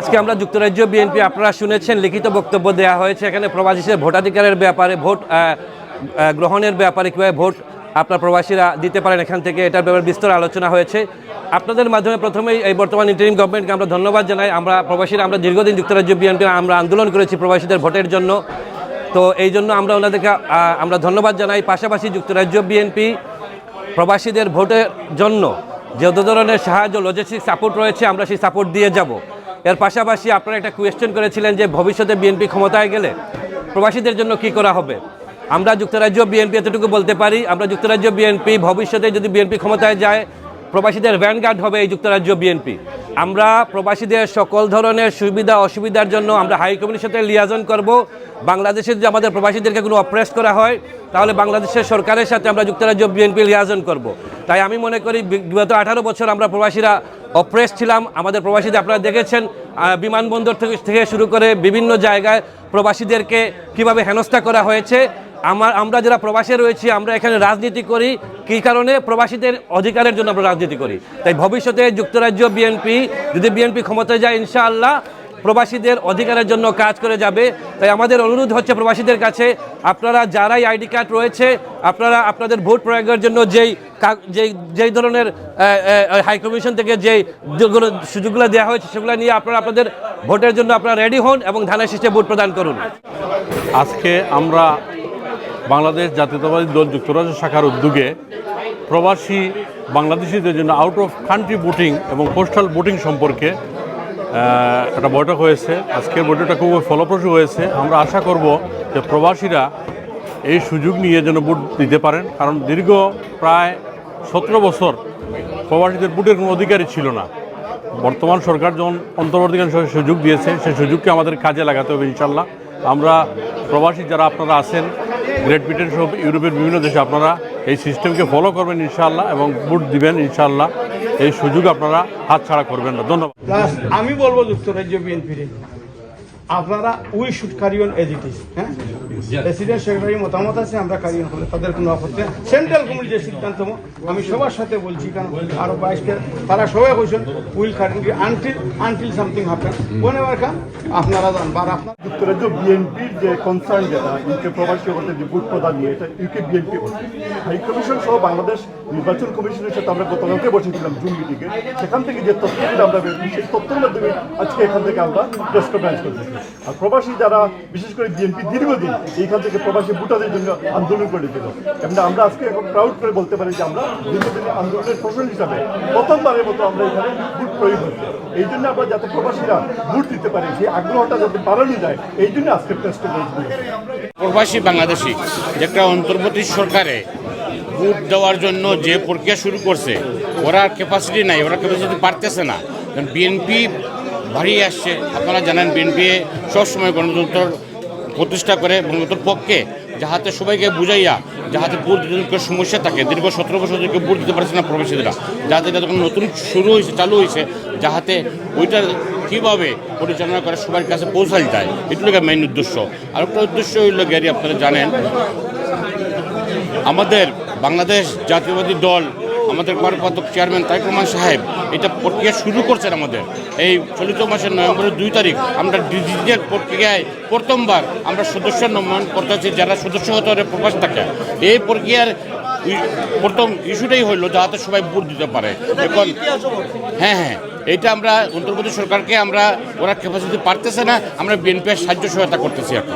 আজকে আমরা যুক্তরাজ্য বিএনপি, আপনারা শুনেছেন, লিখিত বক্তব্য দেওয়া হয়েছে। এখানে প্রবাসীদের ভোটাধিকারের ব্যাপারে, ভোট গ্রহণের ব্যাপারে কীভাবে ভোট আপনার প্রবাসীরা দিতে পারেন এখান থেকে, এটার ব্যাপারে বিস্তর আলোচনা হয়েছে। আপনাদের মাধ্যমে প্রথমেই এই বর্তমান ইন্টারিম গভর্নমেন্টকে আমরা ধন্যবাদ জানাই। আমরা প্রবাসীরা, আমরা দীর্ঘদিন যুক্তরাজ্য বিএনপি, আমরা আন্দোলন করেছি প্রবাসীদের ভোটের জন্য। তো এই জন্য আমরা ওনাদেরকে আমরা ধন্যবাদ জানাই। পাশাপাশি যুক্তরাজ্য বিএনপি প্রবাসীদের ভোটের জন্য যত ধরনের সাহায্য লজিস্টিক সাপোর্ট রয়েছে, আমরা সেই সাপোর্ট দিয়ে যাব। এর পাশাপাশি আপনারা একটা কোয়েশ্চেন করেছিলেন যে ভবিষ্যতে বিএনপি ক্ষমতায় গেলে প্রবাসীদের জন্য কি করা হবে? আমরা যুক্তরাজ্য বিএনপি এতটুকু বলতে পারি, আমরা যুক্তরাজ্য বিএনপি ভবিষ্যতে যদি বিএনপি ক্ষমতায় যায়, প্রবাসীদের ভ্যানগার্ড হবে এই যুক্তরাজ্য বিএনপি আমরা প্রবাসীদের সকল ধরনের সুবিধা, অসুবিধার জন্য আমরা হাই কমিটির সাথে লিয়াজন করব। বাংলাদেশে যদি আমাদের প্রবাসীদেরকে কোনো অপ্রেস করা হয়, তাহলে বাংলাদেশের সরকারের সাথে আমরা যুক্তরাজ্য বিএনপি লিয়াজন করব। তাই আমি মনে করি, বিগত আঠারো বছর আমরা প্রবাসীরা অপ্রেস ছিলাম। আমাদের প্রবাসীদের আপনারা দেখেছেন বিমানবন্দর থেকে শুরু করে বিভিন্ন জায়গায় প্রবাসীদেরকে কীভাবে হেনস্থা করা হয়েছে। আমার আমরা যারা প্রবাসে রয়েছি, আমরা এখানে রাজনীতি করি। কী কারণে? প্রবাসীদের অধিকারের জন্য আমরা রাজনীতি করি। তাই ভবিষ্যতে যুক্তরাজ্য বিএনপি যদি বিএনপি ক্ষমতায় যায়, ইনশাআল্লাহ প্রবাসীদের অধিকারের জন্য কাজ করে যাবে। তাই আমাদের অনুরোধ হচ্ছে প্রবাসীদের কাছে, আপনারা যারাই আইডি কার্ড রয়েছে, আপনারা আপনাদের ভোট প্রয়োগের জন্য যেই যেই যেই ধরনের হাই কমিশন থেকে যেই সুযোগগুলো দেওয়া হয়েছে, সেগুলো নিয়ে আপনারা আপনাদের ভোটের জন্য আপনারা রেডি হন এবং ধানের শীষে ভোট প্রদান করুন। আজকে আমরা বাংলাদেশ জাতীয়তাবাদী দল যুক্তরাজ্য শাখার উদ্যোগে প্রবাসী বাংলাদেশিদের জন্য আউট অফ কান্ট্রি ভোটিং এবং পোস্টাল ভোটিং সম্পর্কে একটা বৈঠক হয়েছে। আজকের বৈঠকটা খুব ফলপ্রসূ হয়েছে। আমরা আশা করব যে প্রবাসীরা এই সুযোগ নিয়ে যেন ভোট দিতে পারেন। কারণ দীর্ঘ প্রায় সতেরো বছর প্রবাসীদের ভোটের কোনো অধিকারই ছিল না। বর্তমান সরকার যখন অন্তর্বর্তীকালীন সুযোগ দিয়েছে সেই সুযোগকে আমাদের কাজে লাগাতে হবে ইনশাল্লাহ আমরা প্রবাসী যারা আপনারা আছেন গ্রেট ব্রিটেন সহ ইউরোপের বিভিন্ন দেশে আপনারা এই সিস্টেমকে ফলো করবেন ইনশাল্লাহ এবং ভোট দিবেন ইনশাল্লাহ এই সুযোগ আপনারা হাতছাড়া করবেন না। ধন্যবাদ। আমি বলব যুক্তরাজ্য বিএনপির। আপনারা we should carry on as it is হ্যাঁ? প্রেসিডেন্ট সেক্রেটারি মতামত আছে আমরা ক্যারি অন করলে তাদের কোনো আপত্তি। সেন্ট্রাল কমিটি যে সিদ্ধান্ত আমি সবার সাথে বলছি কারণ আরও বাইশকে তারা সবাই বলছেন will carry until until something happen কোন এবার কাম আপনারা জানবা আর আপনার যুক্তরাজ্য বিএনপির যে কনসার্ন যেটা ইউকে প্রবাসী হতে যে ভোট প্রদান নিয়ে এটা ইউকে বিএনপি হাই কমিশন সহ বাংলাদেশ নির্বাচন কমিশনের সাথে আমরা গতকালকে বসেছিলাম জুন মিটিংয়ে। সেখান থেকে যে তথ্যগুলো আমরা সেই তথ্যের মাধ্যমে আজকে এখান থেকে আমরা প্রেস কনফারেন্স করতেছি আর প্রবাসী যারা, বিশেষ করে বিএনপি দীর্ঘদিন এইখান থেকে প্রবাসী ভোটারদের জন্য আন্দোলন করেছিল এবং আমরা আজকে এখন প্রাউড করে বলতে পারি যে আমরা দীর্ঘদিনের আন্দোলনের ফসল হিসাবে প্রথমবারের মতো আমরা এখানে ভোট প্রয়োগ হচ্ছে। এই জন্য আমরা যাতে প্রবাসীরা ভোট দিতে পারে, সেই আগ্রহটা যাতে বাড়ানো যায়, এই জন্য আজকে প্রেস কনফারেন্স প্রবাসী বাংলাদেশি যেটা অন্তর্বর্তী সরকারে ভোট দেওয়ার জন্য যে প্রক্রিয়া শুরু করছে, ওরা ক্যাপাসিটি নাই, ওরা ক্যাপাসিটি পারতেছে না। বিএনপি বাড়িয়ে আসছে। আপনারা জানেন বিএনপি সবসময় গণতন্ত্র প্রতিষ্ঠা করে গণতন্ত্রের পক্ষে। যাহাতে সবাইকে বুঝাইয়া, যাহাতে ভোট দিতে সমস্যা থাকে, দীর্ঘ সতেরো বছর থেকে ভোট দিতে পারছে না প্রবাসীরা যাতে যখন নতুন শুরু হয়েছে চালু হয়েছে যাহাতে ওইটা কীভাবে পরিচালনা করে সবার কাছে পৌঁছাল যায় এটু মেইন উদ্দেশ্য। আর একটা উদ্দেশ্য হইল গ্যারি আপনারা জানেন, আমাদের বাংলাদেশ জাতীয়বাদী দল আমাদের কর্মপদক চেয়ারম্যান তারেক রহমান সাহেব এটা প্রক্রিয়া শুরু করছেন আমাদের। এই চলিত মাসের নভেম্বরের দুই তারিখ আমরা ডিজিটাল প্রক্রিয়ায় প্রথমবার আমরা সদস্য নমন করতেছি যারা সদস্য হতে হবে প্রকাশ থাকে। এই প্রক্রিয়ার প্রথম ইস্যুটাই হইল যাতে সবাই ভোট দিতে পারে। এখন হ্যাঁ হ্যাঁ এইটা আমরা অন্তর্বর্তী সরকারকে আমরা ওরা ক্যাপাসিটি পারতেছে না আমরা বিএনপির সাহায্য সহায়তা করতেছি কি